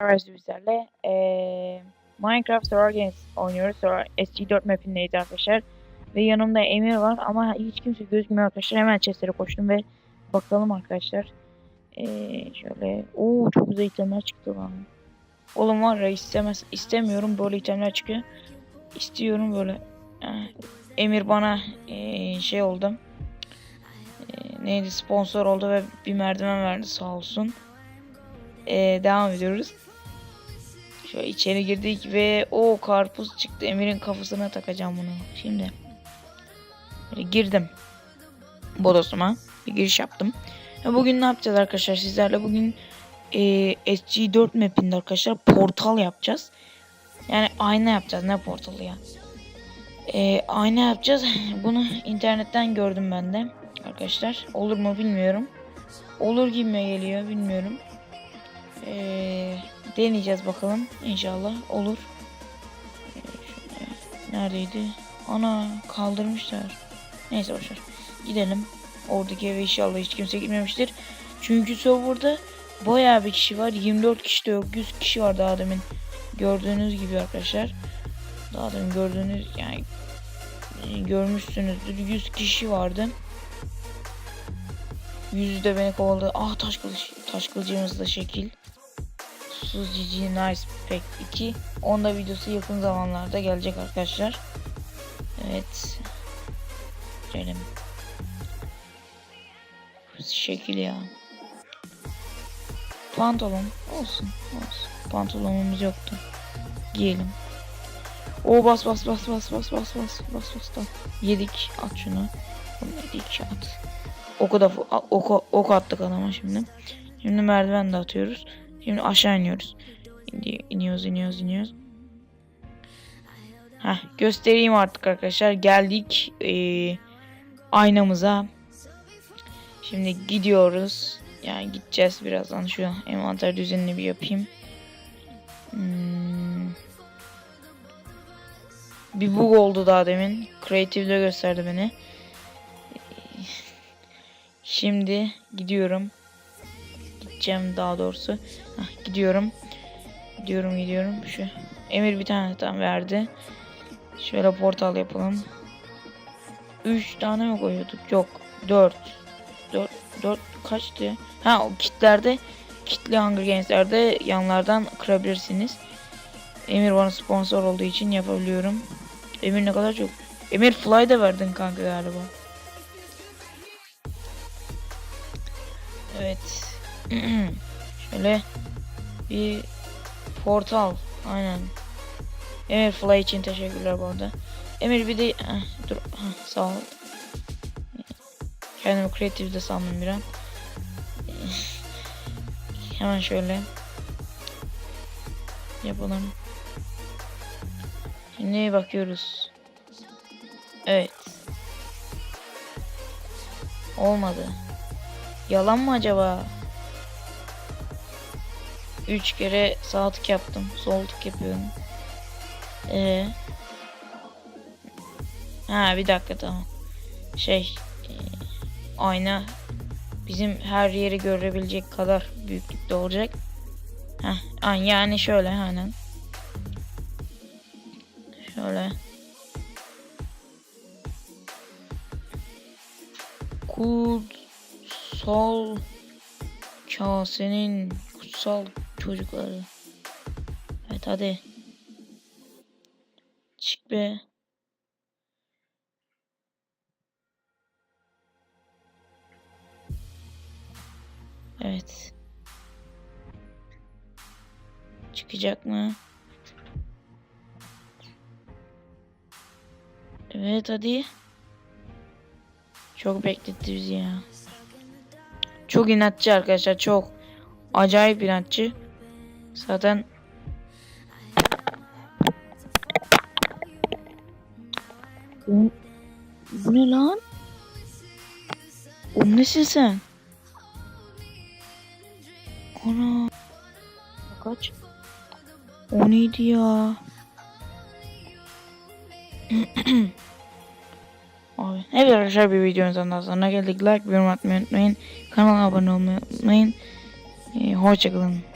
Merhaba bizlerle eee Minecraft Survival Games oynuyoruz. Sonra SG4 mapindeyiz arkadaşlar. Ve yanımda Emir var ama hiç kimse gözükmüyor arkadaşlar. Hemen chestlere koştum ve bakalım arkadaşlar. Eee şöyle ooo çok güzel itemler çıktı lan. Oğlum var ya istemez istemiyorum böyle itemler çıkıyor. İstiyorum böyle. Eh, Emir bana eee, şey oldu. Eee, neydi sponsor oldu ve bir merdiven verdi sağ olsun. Eee, devam ediyoruz. Şöyle içeri girdik ve o karpuz çıktı. Emir'in kafasına takacağım bunu. Şimdi. Böyle girdim. Bodosuma. Bir giriş yaptım. Bugün ne yapacağız arkadaşlar sizlerle? Bugün eee, SG4 mapinde arkadaşlar portal yapacağız. Yani ayna yapacağız. Ne portalı ya? Eee, ayna yapacağız. Bunu internetten gördüm ben de. Arkadaşlar. Olur mu bilmiyorum. Olur gibi geliyor bilmiyorum. Eee deneyeceğiz bakalım. İnşallah olur. Ee, Neredeydi? Ana kaldırmışlar. Neyse boşver. Gidelim. Oradaki eve inşallah hiç kimse gitmemiştir. Çünkü serverda bayağı bir kişi var. 24 kişi de yok. 100 kişi var daha demin. Gördüğünüz gibi arkadaşlar. Daha demin gördüğünüz yani e, görmüşsünüzdür. 100 kişi vardı. Yüzü de beni kovaladı. Ah taş kılıç. Taş kılıcımız da şekil. Sus GG Nice Pack 2. Onda videosu yakın zamanlarda gelecek arkadaşlar. Evet. Görelim. Şekil ya. Pantolon olsun olsun. Pantolonumuz yoktu. Giyelim. O bas bas bas bas bas bas bas bas bas da. Yedik at şunu. Bunu yedik at. Oku da ok, ok attık adama şimdi. Şimdi merdiven de atıyoruz. Şimdi aşağı iniyoruz. İni- İniyoruz, iniyoruz, iniyoruz. Heh, göstereyim artık arkadaşlar. Geldik eee, aynamıza. Şimdi gidiyoruz. Yani gideceğiz birazdan. Şu envanter düzenini bir yapayım. Hmm. Bir bug oldu daha demin. Creative'de gösterdi beni. Şimdi gidiyorum gideceğim daha doğrusu. Hah, gidiyorum. Gidiyorum gidiyorum. Şu Emir bir tane tam verdi. Şöyle portal yapalım. 3 tane mi koyuyorduk? Yok. 4. 4 4 kaçtı? Ha o kitlerde kitli Hunger Games'lerde yanlardan kırabilirsiniz. Emir bana sponsor olduğu için yapabiliyorum. Emir ne kadar çok. Emir fly da verdin kanka galiba. Evet. Şöyle bir portal. Aynen. Emir Fly için teşekkürler bu arada. Emir bir de Heh, dur Heh, sağ ol. Kendimi kreatifde sandım bir an. Hemen şöyle yapalım. Şimdi bakıyoruz. Evet. Olmadı. Yalan mı acaba? 3 kere sağ tık yaptım. Sol tık yapıyorum. Ee. Ha bir dakika tamam. Şey e, ayna bizim her yeri görebilecek kadar büyüklükte olacak. Heh, yani şöyle aynen. Şöyle. Kutsal kasenin kutsal çocukları. Evet hadi. Çık be. Evet. Çıkacak mı? Evet hadi. Çok bekletti bizi ya. Çok inatçı arkadaşlar çok. Acayip inatçı. Zaten Bu, ne lan? O nesin sen? Ana. Kaç? O neydi ya? Abi. Evet arkadaşlar bir videomuzdan daha sonra geldik. Like, yorum atmayı unutmayın. Kanala abone olmayı unutmayın. Ee, hoşçakalın.